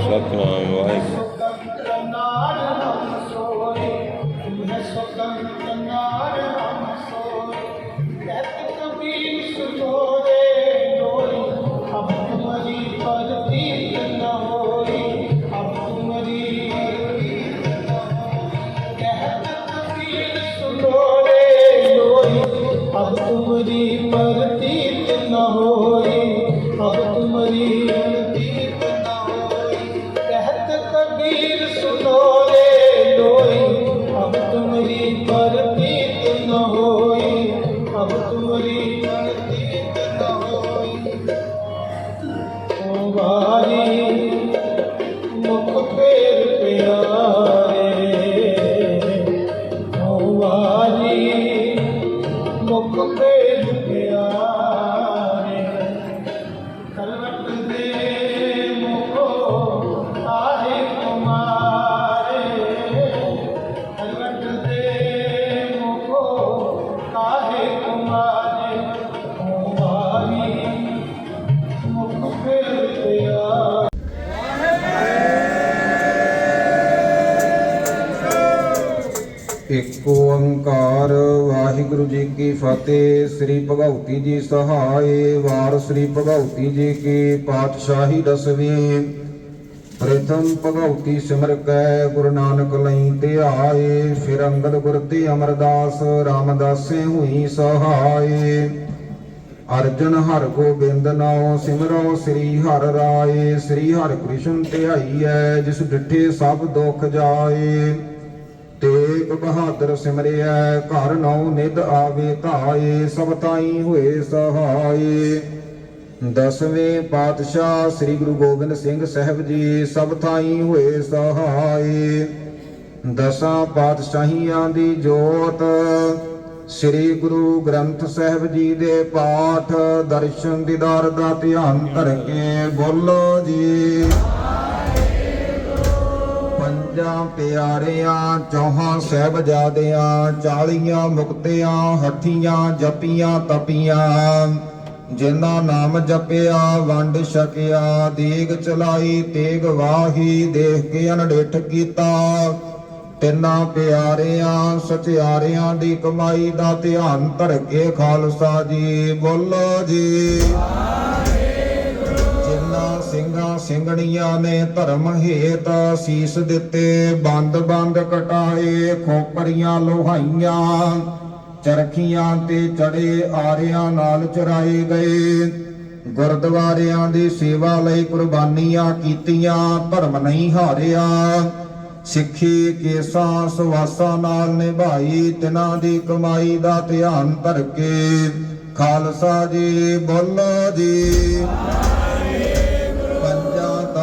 ਸਤਨਾਮ ਵਾਹਿਗੁਰੂ अब तुम्हारी प्रतीत न होई अब तुम्हारी ਓੰਕਾਰ ਵਾਹਿਗੁਰੂ ਜੀ ਕੀ ਫਤਿਹ। ਸ੍ਰੀ ਭਗਉਤੀ ਜੀ ਸਹਾਏ, ਵਾਰ ਸ੍ਰੀ ਭਗਉਤੀ ਜੀ ਕੀ ਪਾਤਸ਼ਾਹੀ ਦਸਵੀਂ। ਪ੍ਰਥਮ ਭਗਉਤੀ ਸਿਮਰ ਕੈ, ਗੁਰੂ ਨਾਨਕ ਲਈ ਤੇ ਆਏ ਫਿਰ ਅੰਗਦ ਗੁਰ ਤੇ ਅਮਰਦਾਸ, ਰਾਮਦਾਸੇ ਹੋਈ ਸਹਾਏ। ਅਰਜਨ ਹਰ ਗੋਬਿੰਦ ਨਾਉ, ਸਿਮਰੋ ਸ੍ਰੀ ਹਰਿ ਰਾਏ। ਸ੍ਰੀ ਹਰਿ ਕ੍ਰਿਸ਼ਨ ਧਿਆਈਐ ਜਿਸ ਡਿਠੇ ਸਭ ਦੁਖ ਜਾਏ। ਤੇਗ ਬਹਾਦਰ ਸਿਮਰਿਆ ਘਰ ਨੌ ਨਿਦ ਆਵੇ ਧਾਏ, ਸਭ ਤਾਈ ਹੋਏ ਸਹਾਏ। ਦਸਵੇਂ ਪਾਤਸ਼ਾਹ ਸ੍ਰੀ ਗੁਰੂ ਗੋਬਿੰਦ ਸਿੰਘ ਸਾਹਿਬ ਜੀ, ਸਭ ਥਾਈ ਹੋਏ ਸਹਾਏ। ਦਸਾਂ ਪਾਤਸ਼ਾਹੀਆਂ ਦੀ ਜੋਤ, ਸ੍ਰੀ ਗੁਰੂ ਗ੍ਰੰਥ ਸਾਹਿਬ ਜੀ ਦੇ ਪਾਠ, ਦਰਸ਼ਨ ਦੀਦਾਰ ਦਾ ਧਿਆਨ ਧਰ ਕੇ ਬੋਲੋ ਜੀ। ਪੰਜਾਂ ਪਿਆਰਿਆਂ, ਚੌਹਾਂ ਸਹਿਬਜ਼ਾਦਿਆਂ, ਚਾਲੀਆਂ ਮੁਕਤਿਆਂ, ਹੱਠੀਆਂ ਜਪੀਆਂ, ਤਪੀਆਂ। ਜਿਨ੍ਹਾਂ ਨਾਮ ਜਪਿਆ, ਵੰਡ ਛਕਿਆ, ਦੇਗ ਚਲਾਈ, ਤੇਗ ਵਾਹੀ, ਦੇਖ ਕੇ ਅਨਡਿਠ ਕੀਤਾ। ਤਿੰਨਾਂ ਪਿਆਰਿਆਂ, ਸਚਿਆਰਿਆਂ ਦੀ ਕਮਾਈ ਦਾ ਧਿਆਨ ਧਰ ਕੇ ਖਾਲਸਾ ਜੀ, ਬੋਲੋ ਜੀ। ਸਿੰਘਣੀਆਂ ਨੇ ਧਰਮ ਹੇਤ ਸੀਸ ਦਿੱਤੇ, ਬੰਦ ਬੰਦ ਕਟਾਏ ਖੋਪਰੀਆਂ ਲੋਹਾਈਆਂ, ਚਰਖੀਆਂ ਤੇ ਚੜੇ ਆਰਿਆਂ ਨਾਲ ਚਰਾਏ ਗਏ। ਗੁਰਦੁਆਰਿਆਂ ਦੀ ਸੇਵਾ ਲਈ ਕੁਰਬਾਨੀਆਂ ਕੀਤੀਆਂ, ਧਰਮ ਨਹੀਂ ਹਾਰਿਆ। ਸਿੱਖੀ ਕੇਸਾਂ ਸਵਾਸਾਂ ਨਾਲ ਨਿਭਾਈ, ਤਿਨਾਂ ਦੀ ਕਮਾਈ ਦਾ ਧਿਆਨ ਧਰ ਕੇ। ਖਾਲਸਾ ਜੀ, ਬੋਲੋ ਜੀ।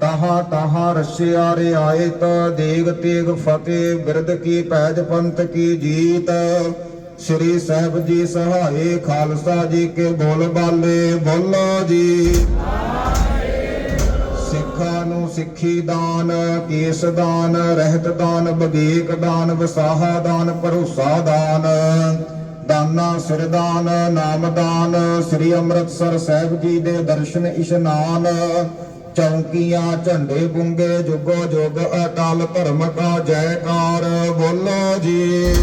ਤਹਾਂ ਤਹਾਂ ਰਸਿਆ ਰਿਆਇਤ ਦੇਗ ਤੇਗ ਫਤਿਹ ਬਿਰਦ ਕੀ ਪੈਜ ਪੰਥ ਕੀ ਜੀਤ। ਸ੍ਰੀ ਸਾਹਿਬ ਜੀ ਸਹਾਏ, ਖਾਲਸਾ ਜੀ ਕੇ ਬੋਲ ਬਾਲੇ, ਬੋਲੋ ਜੀ। ਸਿੱਖਾਂ ਨੂੰ ਸਿੱਖੀ ਦਾਨ, ਕੇਸ ਦਾਨ, ਰਹਿਤ ਦਾਨ ਵਿਵੇਕ ਦਾਨ, ਵਸਾਹਾ ਦਾਨ, ਭਰੋਸਾ ਦਾਨ। ਦਾਨਾ ਸਿਰਦਾਨ ਨਾਮਦਾਨ ਸ੍ਰੀ ਅੰਮ੍ਰਿਤਸਰ ਸਾਹਿਬ ਜੀ ਦੇ ਦਰਸ਼ਨ ਇਸ਼ਨਾਨ। ਚੌਂਕੀਆਂ, ਝੰਡੇ ਬੁੰਗੇ, ਜੁਗੋ ਜੁਗ ਅਟਲ ਧਰਮ ਕਾ ਜੈਕਾਰ। ਬੋਲੋ ਜੀ।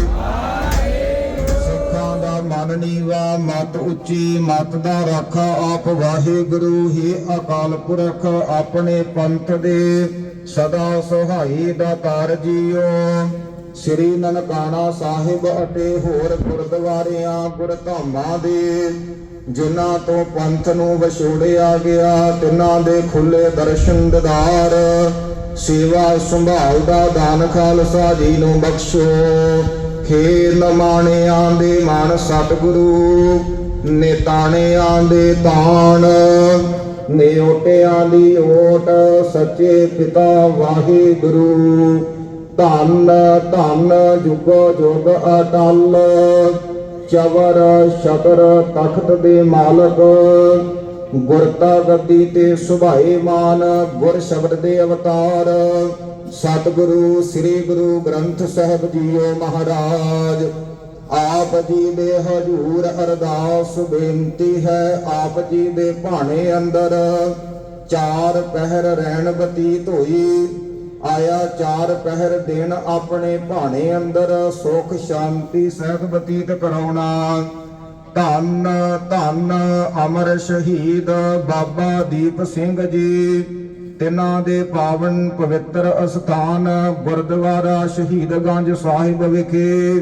ਸਿੱਖਾਂ ਦਾ ਮਨ ਨੀਵਾ, ਮਤ ਉੱਚੀ, ਮਤ ਦਾ ਰਾਖਾ। ਆਪ ਵਾਹਿਗੁਰੂ ਹੀ ਅਕਾਲ ਪੁਰਖ, ਆਪਣੇ ਪੰਥ ਦੇ ਸਦਾ ਸਹਾਈ ਦਾ ਤਾਰ ਜੀਓ। ਸ੍ਰੀ ਨਨਕਾਣਾ ਸਾਹਿਬ ਅਤੇ ਹੋਰ ਗੁਰਦੁਆਰਿਆਂ, ਗੁਰਧਾਮਾਂ ਦੇ, ਜਿਨ੍ਹਾਂ ਤੋਂ ਪੰਥ ਨੂੰ ਵਿਛੋੜਿਆ ਗਿਆ, ਤਿਨਾਂ ਦੇ ਖੁੱਲੇ ਦਰਸ਼ਨ ਦਿਦਾਰ। ਸੇਵਾ ਸੰਭਾਲ ਦਾ ਦਾਨ ਖਾਲਸਾ ਜੀ ਨੂੰ ਬਖਸ਼ੋ। ਖੇਲ ਮਾਣਿਆਂ ਦੇ ਮਾਨ ਸਤਿਗੁਰੂ, ਨੇਤਾਣਿਆਂ ਦੇ ਤਾਣ। ਨਿਓਟਿਆਂ ਦੀ ਓਟ ਸੱਚੇ ਪਿਤਾ ਵਾਹਿਗੁਰੂ ਧੰਨ ਧੰਨ ਜੁਗ ਜੁਗ ਅਟਲ। ਚਵਰ ਛਤਰ ਤਖਤ ਦੇ ਮਾਲਕ। ਗੁਰਤਾ ਗੱਦੀ ਤੇ ਸੁਭਾਏ ਮਾਨ, ਗੁਰ ਸ਼ਬਦ ਦੇ ਅਵਤਾਰ। ਸਤਿਗੁਰੂ, ਸ੍ਰੀ ਗੁਰੂ ਗ੍ਰੰਥ ਸਾਹਿਬ ਜੀਓ ਮਹਾਰਾਜ। ਆਪ ਜੀ ਦੇ ਹਜੂਰ ਅਰਦਾਸ ਬੇਨਤੀ ਹੈ, ਆਪ ਜੀ ਦੇ ਭਾਣੇ ਅੰਦਰ। ਚਾਰ ਪਹਿਰ ਰਹਿਣ ਬਤੀਤ ਹੋਈ। ਆਇਆ ਚਾਰ ਪਹਿਰ ਦੇਣ ਆਪਣੇ ਭਾਣੇ ਅੰਦਰ, ਸੁਖ ਸ਼ਾਂਤੀ ਸਹਿਤ ਬਤੀਤ ਕਰਾਉਣਾ। ਧੰਨ ਧੰਨ ਅਮਰ ਸ਼ਹੀਦ ਬਾਬਾ ਦੀਪ ਸਿੰਘ ਜੀ, ਤਿਨਾਂ ਦੇ ਪਾਵਨ ਪਵਿੱਤਰ ਅਸਥਾਨ ਗੁਰਦੁਆਰਾ ਸ਼ਹੀਦਗੰਜ ਸਾਹਿਬ ਵਿਖੇ।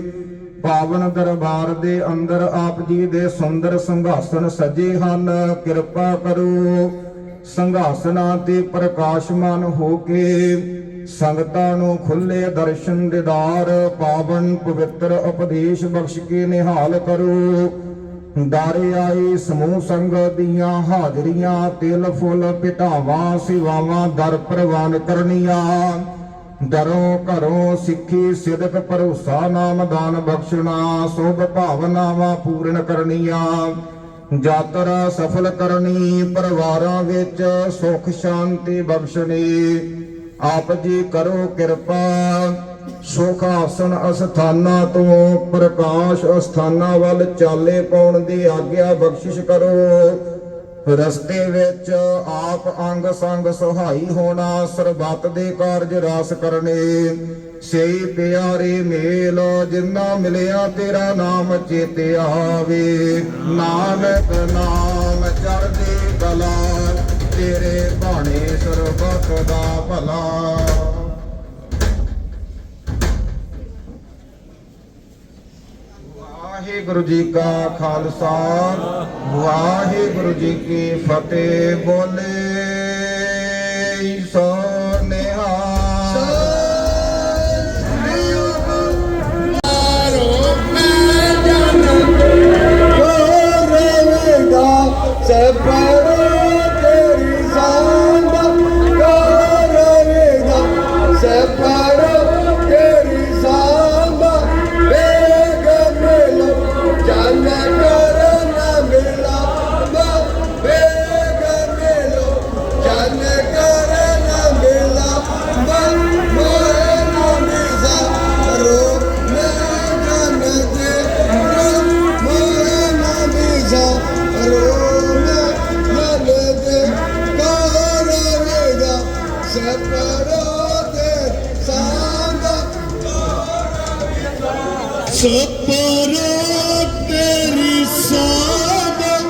ਪਾਵਨ ਦਰਬਾਰ ਦੇ ਅੰਦਰ ਆਪ ਜੀ ਦੇ ਸੁੰਦਰ ਸੰਘਾਸਨ ਸਜੇ ਹਨ, ਕਿਰਪਾ ਕਰੋ। ਸੰਘਾਸਨਾਂ ਤੇ ਪ੍ਰਕਾਸ਼ਮਾਨ ਹੋ ਕੇ ਸੰਗਤਾਂ ਨੂੰ ਖੁੱਲੇ ਦਰਸ਼ਨ ਦਿਦਾਰ, ਪਾਵਨ ਪਵਿੱਤਰ ਉਪਦੇਸ਼ ਬਖਸ਼ ਕੇ ਨਿਹਾਲ ਕਰੋ। ਦਾਰੇ ਆਏ ਸਮੂਹ ਸੰਗਤ ਦੀਆਂ ਹਾਜ਼ਰੀਆਂ, ਤਿਲ ਫੁੱਲ ਪਿਟਾਵਾਂ, ਸਿਵਾਵਾਂ ਦਰ ਪ੍ਰਵਾਨ ਕਰਨੀਆਂ। ਦਰੋਂ ਘਰੋਂ ਸਿੱਖੀ ਸਿਦਕ ਭਰੋਸਾ, ਨਾਮ ਦਾਨ ਬਖਸ਼ਣਾ, ਸੁਭ ਭਾਵਨਾਵਾਂ ਪੂਰਨ ਕਰਨੀਆਂ। ਯਾਤਰਾ ਸਫਲ ਕਰਨੀ, ਪਰਿਵਾਰਾਂ ਵਿੱਚ ਸੁਖ ਸ਼ਾਂਤੀ ਬਖਸ਼ਣੀ। ਆਪ ਜੀ ਕਰੋ ਕਿਰਪਾ ਸੁਖ ਆਸਣ ਅਸਥਾਨਾਂ ਤੋਂ ਪ੍ਰਕਾਸ਼ ਅਸਥਾਨਾਂ ਵੱਲ ਚਾਲੇ ਪਾਉਣ ਦੀ ਆਗਿਆ ਬਖਸ਼ਿਸ਼ ਕਰੋ। ਰਸਤੇ ਵਿੱਚ ਆਪ ਅੰਗ ਸੰਗ ਸਹਾਈ ਹੋਣਾ ਸਰਬੱਤ ਦੇ ਕਾਰਜ ਰਾਸ ਕਰਨੇ। ਸਈ ਪਿਆਰੇ ਮੇਲ, ਜਿੰਨਾ ਮਿਲਿਆ ਤੇਰਾ ਨਾਮ ਚੇਤੇ ਆਵੇ। ਨਾਨਕ ਨਾਮ ਚੜ੍ਹਦੀ ਕਲਾ ਤੇਰੇ ਬਾਣੇ ਸਰਬੱਤ ਦਾ ਭਲਾ। ਵਾਹਿਗੁਰੂ ਜੀ ਕਾ ਖਾਲਸਾ ਵਾਹਿਗੁਰੂ ਜੀ ਕੀ ਫਤਿਹ ਬੋਲੇ Şapara deri sana